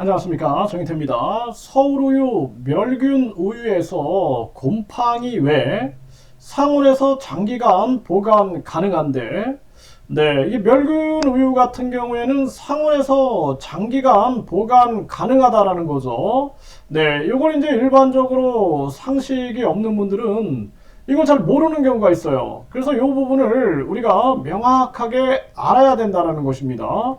안녕하십니까 정인태입니다. 서울우유 멸균 우유에서 곰팡이 외 상온에서 장기간 보관 가능한데 네, 이 멸균 우유 같은 경우에는 상온에서 장기간 보관 가능하다라는 거죠. 네, 이걸 이제 일반적으로 상식이 없는 분들은 이걸 잘 모르는 경우가 있어요. 그래서 이 부분을 우리가 명확하게 알아야 된다라는 것입니다.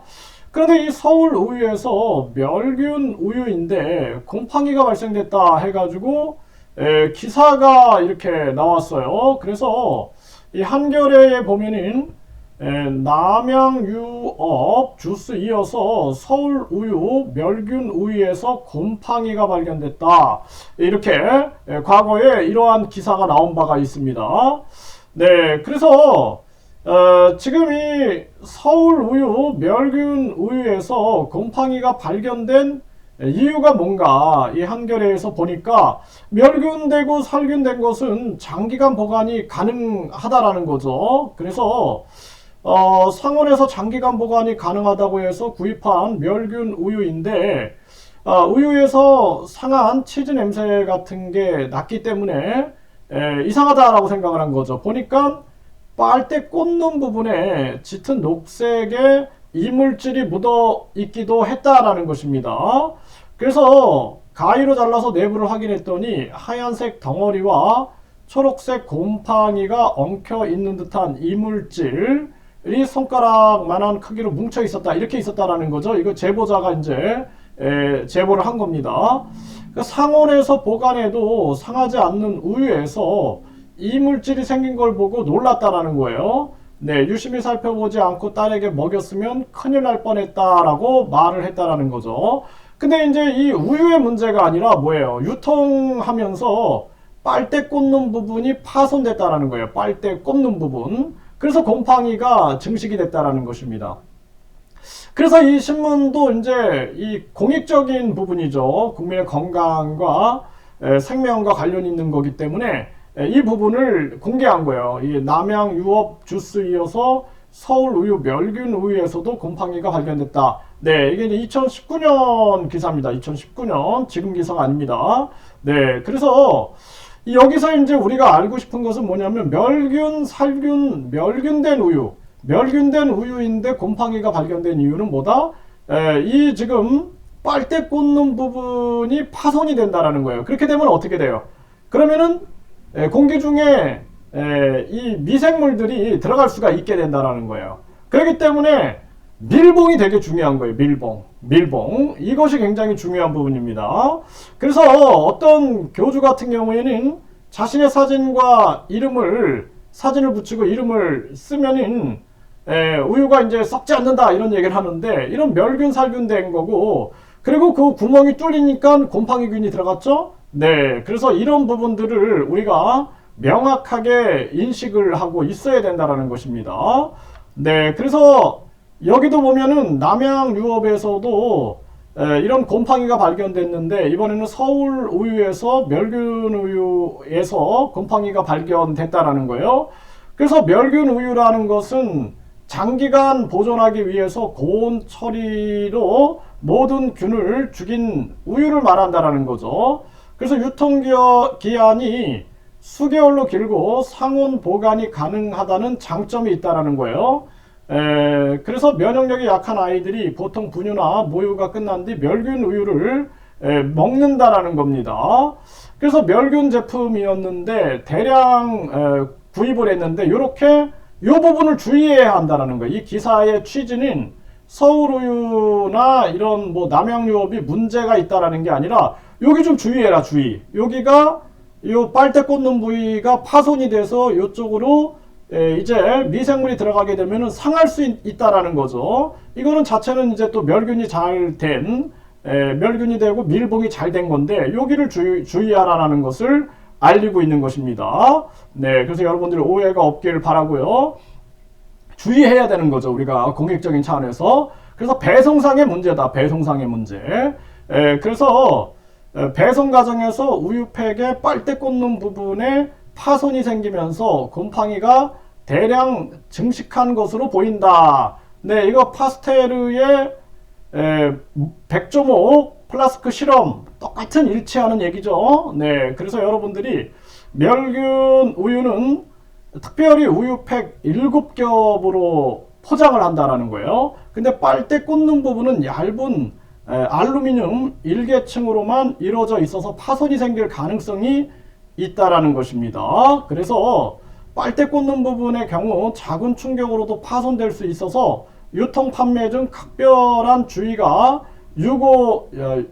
그런데 이 서울 우유에서 멸균 우유인데 곰팡이가 발생됐다 해가지고 에, 기사가 이렇게 나왔어요. 그래서 이 한겨레에 보면은 에, 남양유업 주스 이어서 서울 우유 멸균 우유에서 곰팡이가 발견됐다. 이렇게 에, 과거에 이러한 기사가 나온 바가 있습니다. 네, 그래서 어, 지금 이 서울 우유 멸균 우유에서 곰팡이가 발견된 이유가 뭔가 이 한겨레에서 보니까 멸균되고 살균된 것은 장기간 보관이 가능하다라는 거죠. 그래서 어, 상온에서 장기간 보관이 가능하다고 해서 구입한 멸균 우유인데 어, 우유에서 상한 치즈 냄새 같은 게 났기 때문에 에, 이상하다라고 생각을 한 거죠. 보니까 빨대 꽂는 부분에 짙은 녹색의 이물질이 묻어 있기도 했다라는 것입니다. 그래서 가위로 잘라서 내부를 확인했더니 하얀색 덩어리와 초록색 곰팡이가 엉켜 있는 듯한 이물질이 손가락만한 크기로 뭉쳐 있었다 이렇게 있었다라는 거죠. 이거 제보자가 이제 에, 제보를 한 겁니다. 그 상온에서 보관해도 상하지 않는 우유에서 이물질이 생긴 걸 보고 놀랐다라는 거예요. 네, 유심히 살펴보지 않고 딸에게 먹였으면 큰일 날 뻔했다라고 말을 했다라는 거죠. 근데 이제 이 우유의 문제가 아니라 뭐예요? 유통하면서 빨대 꽂는 부분이 파손됐다라는 거예요. 빨대 꽂는 부분. 그래서 곰팡이가 증식이 됐다라는 것입니다. 그래서 이 신문도 이제 이 공익적인 부분이죠. 국민의 건강과 생명과 관련 있는 거기 때문에 이 부분을 공개한 거예요. 이 남양 유업 주스 이어서 서울 우유 멸균 우유에서도 곰팡이가 발견됐다. 네, 이게 이제 2019년 기사입니다. 2019년 지금 기사가 아닙니다. 네, 그래서 여기서 이제 우리가 알고 싶은 것은 뭐냐면 멸균, 살균, 멸균된 우유, 멸균된 우유인데 곰팡이가 발견된 이유는 뭐다? 에, 이 지금 빨대 꽂는 부분이 파손이 된다라는 거예요. 그렇게 되면 어떻게 돼요? 그러면은 공기 중에 이 미생물들이 들어갈 수가 있게 된다라는 거예요. 그렇기 때문에 밀봉이 되게 중요한 거예요. 밀봉. 밀봉. 이것이 굉장히 중요한 부분입니다. 그래서 어떤 교주 같은 경우에는 자신의 사진과 이름을 사진을 붙이고 이름을 쓰면은 에, 우유가 이제 썩지 않는다 이런 얘기를 하는데 이런 멸균 살균된 거고 그리고 그 구멍이 뚫리니까 곰팡이균이 들어갔죠. 네, 그래서 이런 부분들을 우리가 명확하게 인식을 하고 있어야 된다는 것입니다. 네, 그래서 여기도 보면은 남양 유업에서도 이런 곰팡이가 발견됐는데 이번에는 서울 우유에서 멸균 우유에서 곰팡이가 발견됐다라는 거예요. 그래서 멸균 우유라는 것은 장기간 보존하기 위해서 고온 처리로 모든 균을 죽인 우유를 말한다라는 거죠. 그래서 유통기한이 수개월로 길고 상온 보관이 가능하다는 장점이 있다라는 거예요. 에, 그래서 면역력이 약한 아이들이 보통 분유나 모유가 끝난 뒤 멸균 우유를 에, 먹는다라는 겁니다. 그래서 멸균 제품이었는데 대량 에, 구입을 했는데 이렇게 이 부분을 주의해야 한다는 거예요. 이 기사의 취지는 서울우유나 이런 뭐 남양유업이 문제가 있다라는 게 아니라 여기 좀 주의해라 주의. 여기가 이 빨대 꽂는 부위가 파손이 돼서 이쪽으로 이제 미생물이 들어가게 되면 상할 수 있, 다라는 거죠. 이거는 자체는 이제 또 멸균이 잘된 멸균이 되고 밀봉이 잘 된 건데 여기를 주의, 주의하라는 것을 알리고 있는 것입니다. 네, 그래서 여러분들이 오해가 없기를 바라고요. 주의해야 되는 거죠. 우리가 공익적인 차원에서. 그래서 배송상의 문제다. 배송상의 문제. 에, 그래서 배송 과정에서 우유팩에 빨대 꽂는 부분에 파손이 생기면서 곰팡이가 대량 증식한 것으로 보인다. 네, 이거 파스텔의 에, 백조목 플라스크 실험 똑같은 일치하는 얘기죠. 네, 그래서 여러분들이 멸균 우유는 특별히 우유팩 7겹으로 포장을 한다라는 거예요. 근데 빨대 꽂는 부분은 얇은 에, 알루미늄 일개층으로만 이루어져 있어서 파손이 생길 가능성이 있다라는 것입니다. 그래서 빨대 꽂는 부분의 경우 작은 충격으로도 파손될 수 있어서 유통 판매 중 각별한 주의가 유고 어,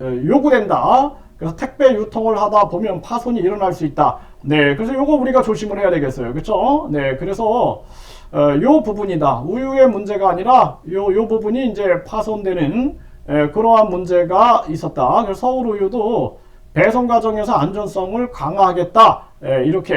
어, 요구된다. 그래서 택배 유통을 하다 보면 파손이 일어날 수 있다. 네, 그래서 요거 우리가 조심을 해야 되겠어요. 그렇죠? 네, 그래서 어, 요 부분이다. 우유의 문제가 아니라 요, 요 부분이 이제 파손되는 에, 그러한 문제가 있었다. 그래서 서울 우유도 배송 과정에서 안전성을 강화하겠다. 에, 이렇게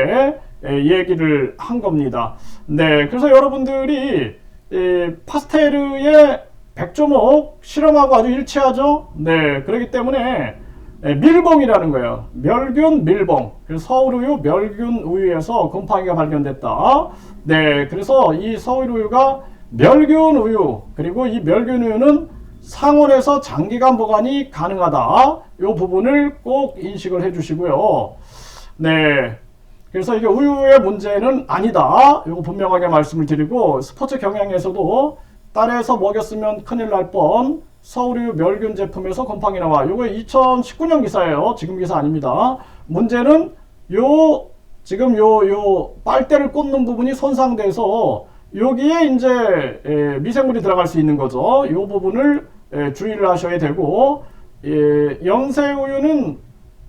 에, 얘기를 한 겁니다. 네, 그래서 여러분들이 에, 파스테르의 백조목 실험하고 아주 일치하죠. 네, 그렇기 때문에 에, 밀봉이라는 거예요. 멸균 밀봉. 그래서 서울우유 멸균 우유에서 곰팡이가 발견됐다. 네, 그래서 이 서울우유가 멸균 우유 그리고 이 멸균 우유는 상온에서 장기간 보관이 가능하다. 이 부분을 꼭 인식을 해주시고요. 네. 그래서 이게 우유의 문제는 아니다. 이거 분명하게 말씀을 드리고 스포츠 경향에서도 딸에서 먹였으면 큰일 날 뻔. 서울우유 멸균 제품에서 곰팡이 나와. 이거 2019년 기사예요. 지금 기사 아닙니다. 문제는 요 지금 요 요 빨대를 꽂는 부분이 손상돼서 여기에 이제 에, 미생물이 들어갈 수 있는 거죠. 이 부분을 에, 주의를 하셔야 되고 예, 영세우유는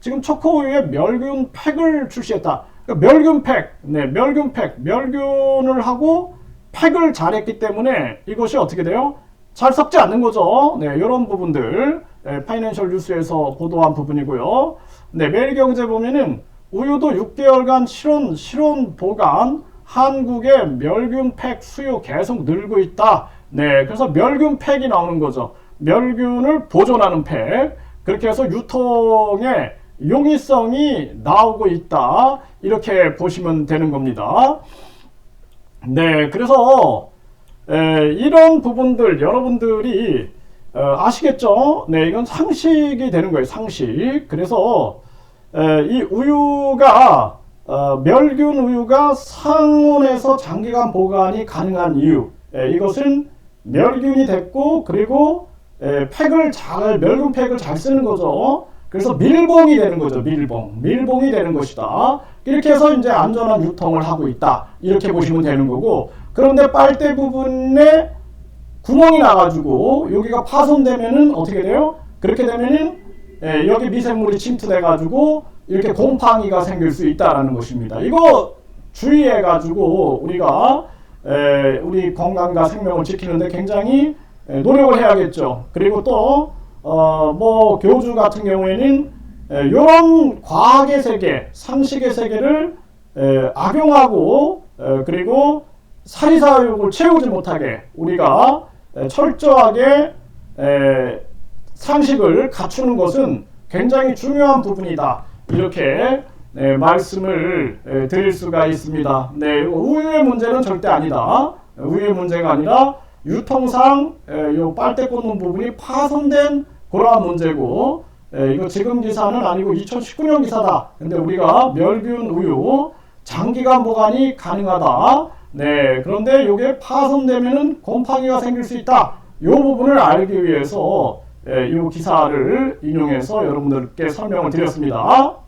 지금 초코우유에 멸균 팩을 출시했다. 그러니까 멸균 팩, 네, 멸균 팩, 멸균을 하고 팩을 잘했기 때문에 이것이 어떻게 돼요? 잘 섞지 않는 거죠. 네, 이런 부분들 에, 파이낸셜 뉴스에서 보도한 부분이고요. 네, 매일경제 보면은 우유도 6개월간 실온 실온 보관 한국의 멸균 팩 수요 계속 늘고 있다. 네, 그래서 멸균 팩이 나오는 거죠. 멸균을 보존하는 팩. 그렇게 해서 유통의 용이성이 나오고 있다. 이렇게 보시면 되는 겁니다. 네, 그래서 에, 이런 부분들 여러분들이 어, 아시겠죠? 네, 이건 상식이 되는 거예요. 상식. 그래서 에, 이 우유가 어, 멸균 우유가 상온에서 장기간 보관이 가능한 이유 에, 이것은 멸균이 됐고 그리고 에, 팩을 잘 멸균 팩을 잘 쓰는 거죠. 그래서 밀봉이 되는 거죠. 밀봉. 밀봉이 되는 것이다. 이렇게 해서 이제 안전한 유통을 하고 있다. 이렇게 보시면 되는 거고. 그런데 빨대 부분에 구멍이 나가지고 여기가 파손되면은 어떻게 돼요? 그렇게 되면은 예, 여기 미생물이 침투돼가지고 이렇게 곰팡이가 생길 수 있다라는 것입니다. 이거 주의해가지고 우리가 에, 우리 건강과 생명을 지키는데 굉장히 에, 노력을 해야겠죠. 그리고 또 어, 뭐 교주 같은 경우에는 이런 과학의 세계, 상식의 세계를 에, 악용하고 에, 그리고 사리사욕을 채우지 못하게 우리가 에, 철저하게 에, 상식을 갖추는 것은 굉장히 중요한 부분이다. 이렇게 네, 말씀을 에, 드릴 수가 있습니다. 네, 우유의 문제는 절대 아니다. 우유의 문제가 아니라 유통상 에, 요 빨대 꽂는 부분이 파손된 그러한 문제고 에, 이거 지금 기사는 아니고 2019년 기사다. 근데 우리가 멸균 우유 장기간 보관이 가능하다. 네, 그런데 이게 파손되면은 곰팡이가 생길 수 있다. 이 부분을 알기 위해서 예, 이 기사를 인용해서 여러분들께 설명을 드렸습니다.